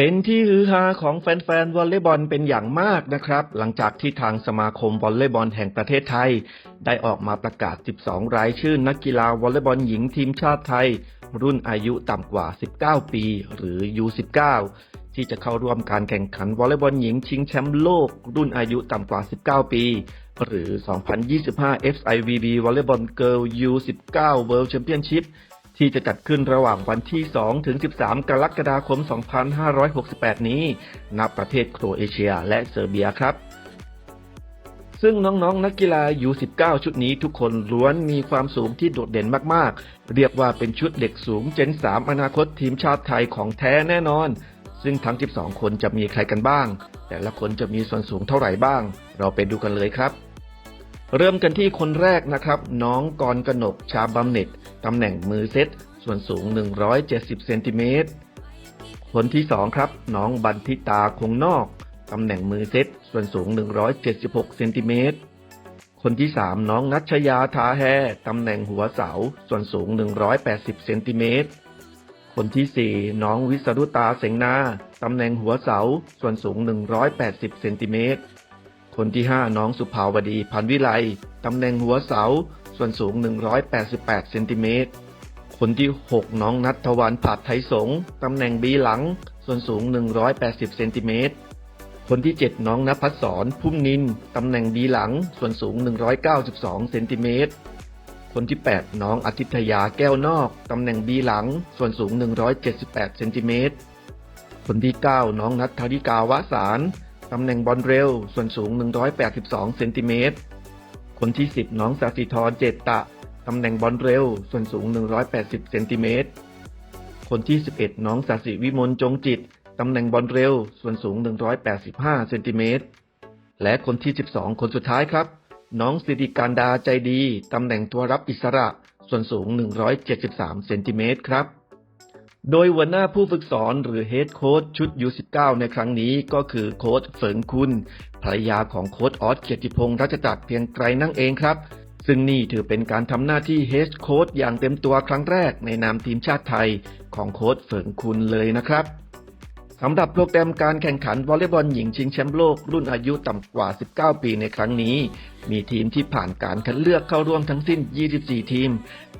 เป็นที่ฮือฮาของแฟนๆวอลเลย์บอลเป็นอย่างมากนะครับ หลังจากที่ทางสมาคมวอลเลย์บอลแห่งประเทศไทย ได้ออกมาประกาศ 12 รายชื่อนักกีฬาวอลเลย์บอลหญิงทีมชาติไทย รุ่นอายุต่ำกว่า 19 ปี หรือ U19 ที่จะเข้าร่วมการแข่งขันวอลเลย์บอลหญิงชิงแชมป์โลก รุ่นอายุต่ำกว่า 19 ปี หรือ 2025 FIVB Volleyball Girl U19 World Championship ที่จะจัดขึ้นระหว่างวันที่ 2 ถึง 13 กรกฎาคม 2568 นี้ ณ ประเทศโครเอเชียและเซอร์เบียครับซึ่งน้องๆนนักกีฬา U19 ชุดนี้ทุกคนล้วนมีความสูงที่โดดเด่นมากๆ เรียกว่าเป็นชุดเด็กสูงเจน 3 อนาคตทีมชาติไทยของแท้แน่นอน ซึ่งทั้ง 12 คนจะมีใครกันบ้าง แต่ละคนจะมีส่วนสูงเท่าไหร่บ้าง เราไปดูกันเลยครับ เริ่มกันที่คนแรกนะครับ น้องกรกนกชาบัมเน็ต ตำแหน่งมือเซต ส่วนสูง 170 เซนติเมตร คนที่ 2 ครับ น้องบันทิตาคงนอก ตำแหน่งมือเซต ส่วนสูง 176 เซนติเมตร คนที่ 3 น้องนัชยาทาแฮ ตำแหน่งหัวเสา ส่วนสูง 180 เซนติเมตร คนที่ 4 น้องวิสรุตาเสงนา ตำแหน่งหัวเสา ส่วนสูง 180 เซนติเมตรคนที่ 5 น้องสุภาวดีพันวิไล ตำแหน่งหัวเสา ส่วนสูง 188 เซนติเมตร คนที่ 6 น้องนัททวันผาดไทยสง ตำแหน่งบีหลัง ส่วนสูง 180 เซนติเมตร คนที่ 7 น้องนภัสสรพุ่มนิน ตำแหน่งบีหลัง ส่วนสูง 192 เซนติเมตร คนที่ 8 น้องอาทิตยาแก้วนอก ตำแหน่งบีหลัง ส่วนสูง 178 เซนติเมตร คนที่ 9 น้องนัทธริกาวะสาร ตำแหน่งบอลเร็ว ส่วนสูง 182 เซนติเมตร คนที่ 10 น้องสาสิธรเจตตะ ตำแหน่งบอลเร็ว ส่วนสูง 180 เซนติเมตร คนที่ 11 น้องสาสิวิมลจงจิต ตำแหน่งบอลเร็ว ส่วนสูง 185 เซนติเมตร และคนที่ 12 คนสุดท้ายครับ น้องสิริการดาใจดี ตำแหน่งตัวรับอิสระ ส่วนสูง 173 เซนติเมตรครับ โดยหัวหน้าผู้ฝึกสอนหรือเฮดโค้ชชุด U19 ในครั้งนี้ก็คือโค้ชเฟิงคุณ ภรรยาของโค้ชออสเกียรติพงษ์รัชจักรเพียงไกรนั่งเองครับ ซึ่งนี่ถือเป็นการทำหน้าที่เฮดโค้ชอย่างเต็มตัวครั้งแรกในนามทีมชาติไทยของโค้ชเฟิงคุณเลยนะครับสำหรับโปรแกรมการแข่งขันวอลเลย์บอลหญิงชิงแชมป์โลกรุ่นอายุต่ำกว่า 19 ปีในครั้งนี้ มีทีมที่ผ่านการคัดเลือกเข้าร่วมทั้งสิ้น 24 ทีม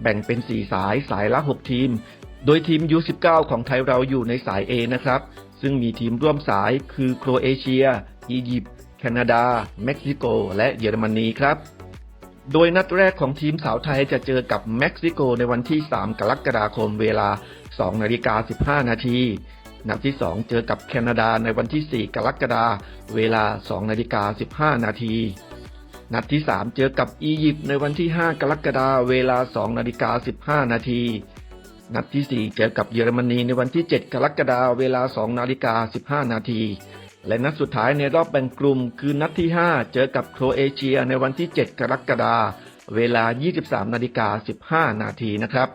แบ่งเป็น 4 สายสายละ 6 ทีม โดยทีม U19 ของไทยเราอยู่ในสาย A นะครับ ซึ่งมีทีมร่วมสายคือโครเอเชีย อียิปต์ แคนาดา เม็กซิโก และเยอรมนีครับ โดยนัดแรกของทีมสาวไทยจะเจอกับเม็กซิโกในวันที่ 3 กรกฎาคมเวลา 2 นาฬิกา 15 นาที นัดที่ 2 เจอกับแคนาดาในวันที่ 4 กรกฎาคมเวลา 2 นาฬิกา 15 นาทีนัดที่ 3 เจอกับอียิปต์ในวันที่ 5 กรกฎาคมเวลา 2 นาฬิกา 15 นาที นัดที่ 4 เจอกับเยอรมนีในวันที่ 7 กรกฎาคมเวลา 2 นาฬิกา 15 นาที และนัดสุดท้ายในรอบแบ่งกลุ่ม คือนัดที่ 5 เจอกับโครเอเชียในวันที่ 7 กรกฎาคมเวลา 23 นาฬิกา 15 นาทีนะครับ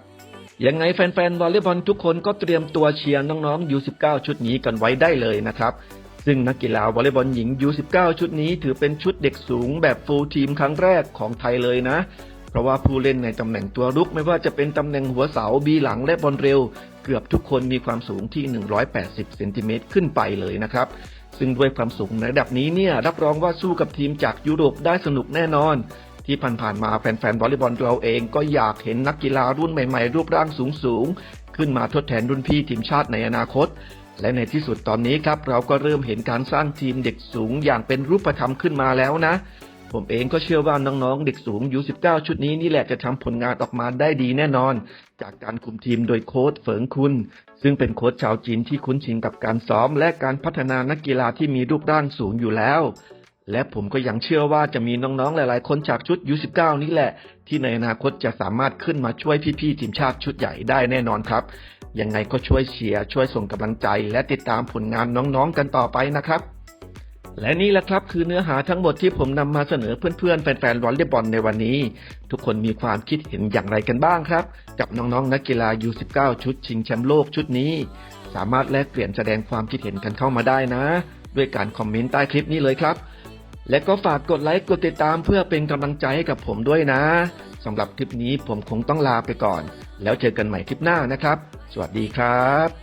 ยังไงแฟนๆวอลเลย์บอลทุกคนก็เตรียมตัวเชียร์น้องๆ U19 ชุดนี้กันไว้ได้เลยนะครับ ซึ่งนักกีฬาวอลเลย์บอลหญิง U19 ชุดนี้ถือเป็นชุดเด็กสูงแบบฟูลทีมครั้งแรกของไทยเลยนะ เพราะว่าผู้เล่นในตำแหน่งตัวรุกไม่ว่าจะเป็นตำแหน่งหัวเสาบีหลังและบอลเร็ว เกือบทุกคนมีความสูงที่ 180 เซนติเมตรขึ้นไปเลยนะครับ ซึ่งด้วยความสูงในระดับนี้เนี่ยรับรองว่าสู้กับทีมจากยุโรปได้สนุกแน่นอน ที่ผ่านๆมาแฟนๆวอลเลย์บอลเราเองก็อยากเห็นนักกีฬารุ่นใหม่ๆ รูปร่างสูงๆขึ้นมาทดแทนรุ่นพี่ทีมชาติในอนาคตและในที่สุดตอนนี้ครับเราก็เริ่มเห็นการสร้างทีมเด็กสูงอย่างเป็นรูปธรรมขึ้นมาแล้วนะ ผมเองก็เชื่อว่าน้องๆ เด็กสูง U19 ชุดนี้นี่แหละจะทำผลงานออกมาได้ดีแน่นอน จากการคุมทีมโดยโค้ชเฟิงคุณ ซึ่งเป็นโค้ชชาวจีนที่คุ้นชินกับการซ้อม และการพัฒนานักกีฬาที่มีรูปร่างสูงอยู่แล้ว และผมก็ยังเชื่อว่าจะมีน้องๆ หลายๆ คนจากชุด U19 นี่แหละ ที่ในอนาคตจะสามารถขึ้นมาช่วยพี่ๆทีมชาติชุดใหญ่ได้แน่นอนครับยังไงก็ช่วยเชียร์ช่วยส่งกำลังใจ และติดตามผลงานน้องๆกันต่อไปนะครับ และนี่แหละครับคือเนื้อหาทั้งหมดที่ผมนำมาเสนอเพื่อนๆ แฟนๆวอลเลย์บอลในวันนี้ ทุกคนมีความคิดเห็นอย่างไรกันบ้างครับ กับน้องๆ นักกีฬา U19 ชุดชิงแชมป์โลกชุดนี้ สามารถแลกเปลี่ยนแสดงความคิดเห็นกันเข้ามาได้นะ ด้วยการคอมเมนต์ใต้คลิปนี้เลยครับ และก็ฝากกดไลค์กดติดตามเพื่อเป็นกำลังใจให้กับผมด้วยนะสำหรับคลิปนี้ผมคงต้องลาไปก่อน แล้วเจอกันใหม่คลิปหน้านะครับ สวัสดีครับ